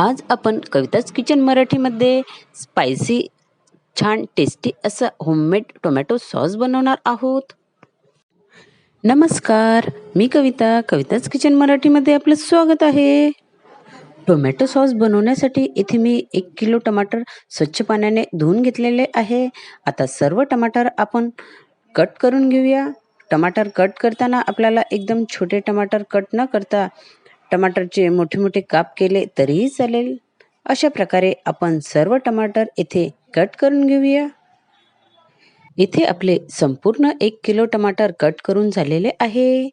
आज आपण कविताच किचन मराठीमध्ये स्पायसी छान टेस्टी असं होममेड टोमॅटो सॉस बनवणार आहोत. नमस्कार मी कविता कविताच किचन मराठीमध्ये आपलं स्वागत आहे. टोमॅटो सॉस बनवण्यासाठी इथे मी एक किलो टमाटर स्वच्छ पाण्याने धुवून घेतलेले आहे. आता सर्व टमाटर आपण कट करून घेऊया. टमाटर कट करताना आपल्याला एकदम छोटे टमाटर कट न करता टमाटरचे मोठे मोठे काप केले तरीही चालेल. अशा प्रकारे आपण सर्व टमाटर इथे कट करून घेऊया. इथे आपले संपूर्ण एक किलो टमाटर कट करून झालेले आहे.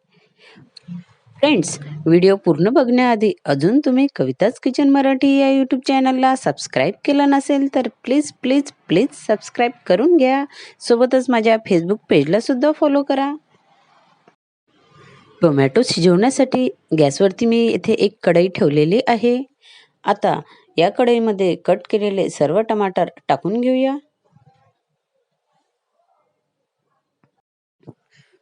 फ्रेंड्स व्हिडिओ पूर्ण बघण्याआधी अजून तुम्ही कविताच किचन मराठी या यूट्यूब चॅनलला सबस्क्राईब केलं नसेल तर प्लीज प्लीज प्लीज सबस्क्राईब करून घ्या. सोबतच माझ्या फेसबुक पेजलासुद्धा फॉलो करा. टोमॅटो शिजवण्यासाठी गॅसवरती मी इथे एक कढई ठेवलेली आहे. आता या कढईमध्ये कट केलेले सर्व टमाटर टाकून घेऊया.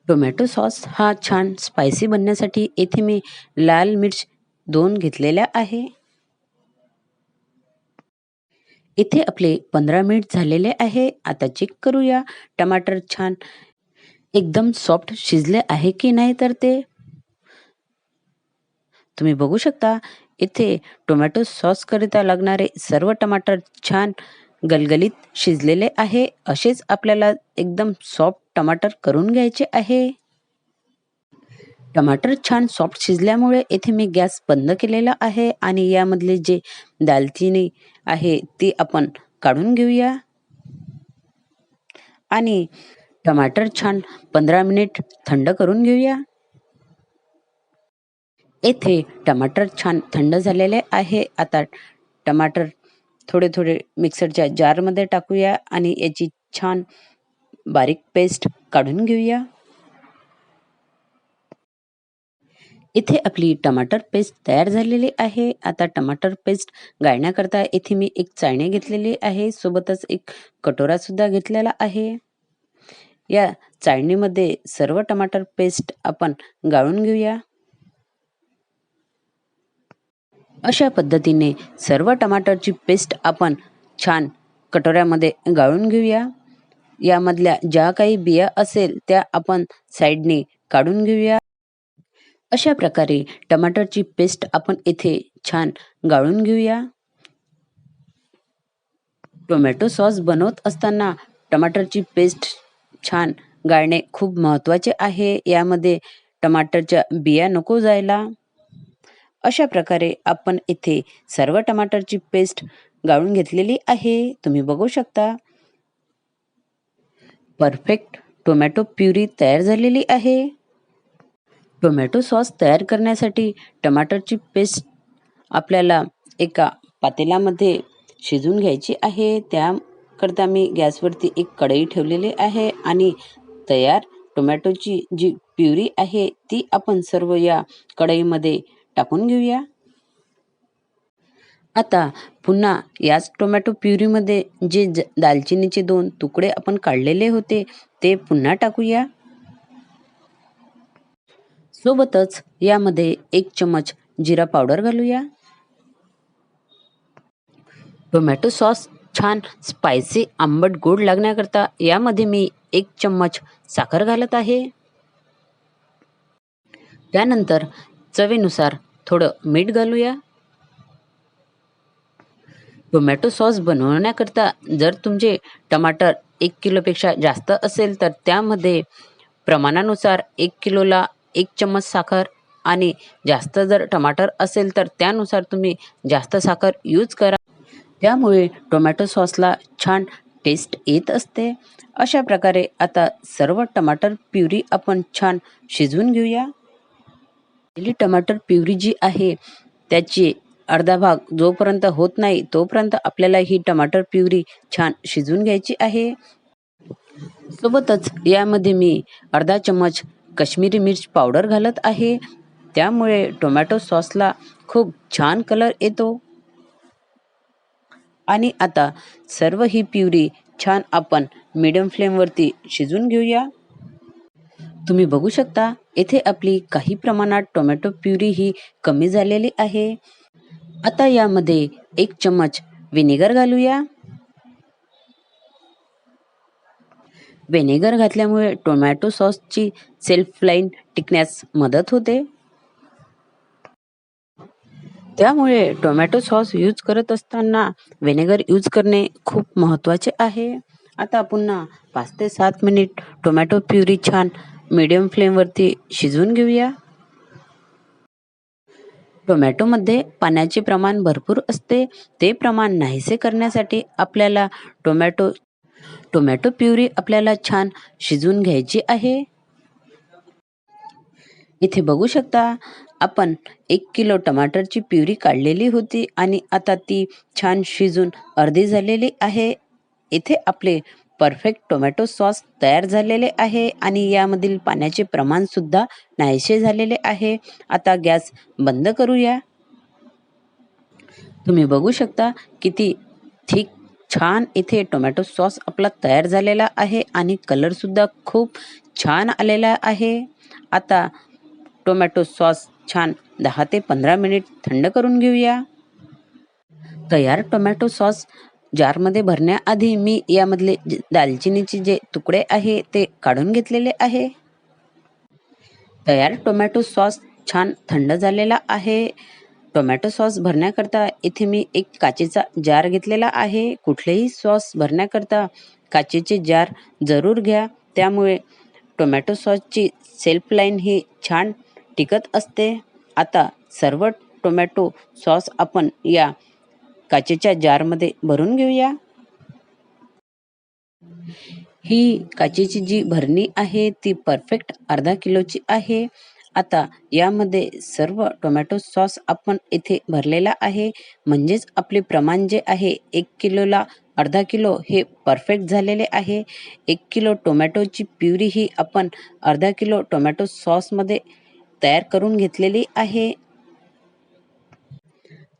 टोमॅटो सॉस हा छान स्पायसी बनण्यासाठी येथे मी लाल मिर्च दोन घेतलेल्या आहे. इथे आपले पंधरा मिनिट झालेले आहे. आता चेक करूया. टमाटर छान एकदम सॉफ्ट शिजले आहे की नाही तर ते? तुम्ही बघू शकता इथे टोमॅटो सॉस करिता लागणारे सर्व टमाटर छान गलगलीत शिजलेले आहे. असेच आपल्याला एकदम सॉफ्ट टमाटर करून घ्यायचे आहे. टमाटर छान सॉफ्ट शिजल्यामुळे येथे मी गॅस बंद केलेला आहे आणि यामधले जे दालचिनी आहे ती आपण काढून घेऊया. आणि टमाटर छान पंधरा मिनिट थंड करून घेऊया. येथे टमाटर छान थंड झालेले आहे. आता टमाटर थोडे थोडे मिक्सरच्या जारमध्ये टाकूया आणि याची छान बारीक पेस्ट काढून घेऊया. इथे आपली टमाटर पेस्ट तयार झालेली आहे. आता टमाटर पेस्ट गाळण्याकरता इथे मी एक चाळणी घेतलेली आहे. सोबतच एक कटोरा सुद्धा घेतलेला आहे. या चाळणीमध्ये सर्व टमाटर पेस्ट आपण गाळून घेऊया. अशा पद्धतीने सर्व टमाटरची पेस्ट आपण छान कटोऱ्यामध्ये गाळून घेऊया. यामधल्या ज्या काही बिया असेल त्या आपण साईडने काढून घेऊया. अशा प्रकारे टमाटरची पेस्ट आपण इथे छान गाळून घेऊया. टोमॅटो सॉस बनवत असताना टमाटरची पेस्ट छान गाळणे खूप महत्त्वाचे आहे. यामध्ये टमाटरच्या बिया नको जायला. अशा प्रकारे आपण इथे सर्व टमाटरची पेस्ट गाळून घेतलेली आहे. तुम्ही बघू शकता. परफेक्ट टोमॅटो प्युरी तयार झालेली आहे. टोमॅटो सॉस तयार करण्यासाठी टमाटरची पेस्ट आपल्याला एका पातेल्यामध्ये शिजून घ्यायची आहे. त्या त्याकरता मी गॅसवरती एक कढई ठेवलेली आहे आणि तयार टोमॅटोची जी प्युरी आहे ती आपण सर्व या कढईमध्ये टाकून घेऊया. आता पुन्हा याच टोमॅटो प्युरीमध्ये जे ज दालचिनीचे दोन तुकडे आपण काढलेले होते ते पुन्हा टाकूया. सोबतच यामध्ये एक चमच जिरा पावडर घालूया. टोमॅटो सॉस छान स्पायसी आंबट गोड लागण्याकरता यामध्ये मी एक चम्मच साखर घालत आहे. त्यानंतर चवीनुसार थोडं मीठ घालूया. टोमॅटो सॉस बनवण्याकरता जर तुमचे टमाटर एक किलोपेक्षा जास्त असेल तर त्यामध्ये प्रमाणानुसार एक किलोला एक चम्मच साखर आणि जास्त जर टमाटर असेल तर त्यानुसार तुम्ही जास्त साखर यूज करा. त्यामुळे टोमॅटो सॉसला छान टेस्ट येत असते. अशा प्रकारे आता सर्व टमाटर प्युरी आपण छान शिजवून घेऊया. पहिली टमाटर प्युरी जी आहे त्याची अर्धा भाग जोपर्यंत होत नाही तोपर्यंत आपल्याला ही टमाटर प्युरी छान शिजवून घ्यायची आहे. सोबतच यामध्ये मी अर्धा चम्मच कश्मीरी मिर्च पावडर घालत आहे. त्यामुळे टोमॅटो सॉसला खूप छान कलर येतो. आणि आता सर्व ही प्युरी छान आपण मीडियम फ्लेमवरती शिजून घेऊया. तुम्ही बघू शकता येथे आपली काही प्रमाणात टोमॅटो प्युरी ही कमी झालेली आहे. आता यामध्ये एक चम्मच व्हिनेगर घालूया. व्हिनेगर घातल्यामुळे टोमॅटो सॉसची सेल्फ लाईन टिकण्यास मदत होते. त्यामुळे टोमॅटो सॉस यूज करत असताना व्हिनेगर यूज करणे खूप महत्त्वाचे आहे. आता पुन्हा पाच ते सात मिनिट टोमॅटो प्युरी छान मीडियम फ्लेमवरती शिजवून घेऊया. टोमॅटोमध्ये पाण्याचे प्रमाण भरपूर असते. ते प्रमाण नाहीसे करण्यासाठी आपल्याला टोमॅटो टोमॅटो प्युरी आपल्याला छान शिजवून घ्यायची आहे. इथे बघू शकता आपण एक किलो टमाटरची प्युरी काढलेली होती आणि आता ती छान शिजून अर्धी झालेली आहे. इथे आपले परफेक्ट टोमॅटो सॉस तयार झालेले आहे आणि यामधील पाण्याचे प्रमाणसुद्धा नाहीसे झालेले आहे. आता गॅस बंद करूया. तुम्ही बघू शकता किती थिक छान इथे टोमॅटो सॉस आपला तयार झालेला आहे आणि कलरसुद्धा खूप छान आलेला आहे. आता टोमॅटो सॉस छान दहा ते पंधरा मिनिट थंड करून घेऊया. तयार टोमॅटो सॉस जारमध्ये भरण्याआधी मी यामधले दालचिनीचे जे तुकडे आहे ते काढून घेतलेले आहे. तयार टोमॅटो सॉस छान थंड झालेला आहे. टोमॅटो सॉस भरण्याकरता इथे मी एक काचेचा जार घेतलेला आहे. कुठलेही सॉस भरण्याकरता काचेचे जार जरूर घ्या. त्यामुळे टोमॅटो सॉसची सेल्फ लाईन ही छान टिकत असते. आता सर्व टोमॅटो सॉस आपण या काचेच्या जारमध्ये भरून घेऊया. ही काचेची जी भरणी आहे ती परफेक्ट अर्धा किलोची आहे. आता यामध्ये सर्व टोमॅटो सॉस आपण इथे भरलेला आहे. म्हणजेच आपले प्रमाण जे आहे एक किलोला अर्धा किलो हे परफेक्ट झालेले आहे. एक किलो टोमॅटोची प्युरी ही आपण अर्धा किलो टोमॅटो सॉसमध्ये तयार करून घेतलेली आहे.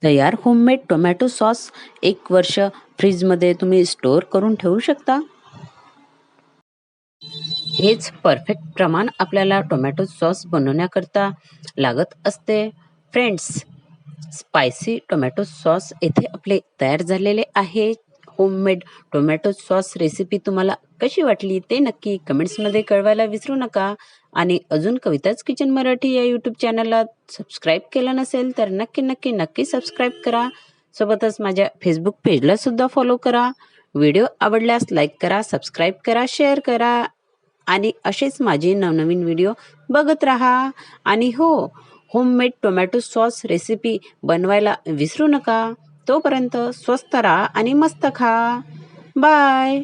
तयार होममेड टोमॅटो सॉस एक वर्ष फ्रीजमध्ये तुम्ही स्टोअर करून ठेवू शकता. हेच परफेक्ट प्रमाण आपल्याला टोमॅटो सॉस बनवण्याकरता लागत असते. फ्रेंड्स स्पायसी टोमॅटो सॉस येथे आपले तयार झालेले आहे. होममेड टोमॅटो सॉस रेसिपी तुम्हाला कशी वाटली ते नक्की कमेंट्समध्ये कळवायला विसरू नका. आणि अजून कविताच किचन मराठी या यूट्यूब चॅनलला सबस्क्राईब केलं नसेल तर नक्की नक्की नक्की सबस्क्राईब करा. सोबतच माझ्या फेसबुक पेजला सुद्धा फॉलो करा. व्हिडिओ आवडल्यास लाईक करा सबस्क्राईब करा शेअर करा. आणि असेच माझे नवनवीन व्हिडिओ बघत राहा. आणि हो होममेड टोमॅटो सॉस रेसिपी बनवायला विसरू नका. तोपर्यंत स्वस्त राहा आणि मस्त खा. बाय.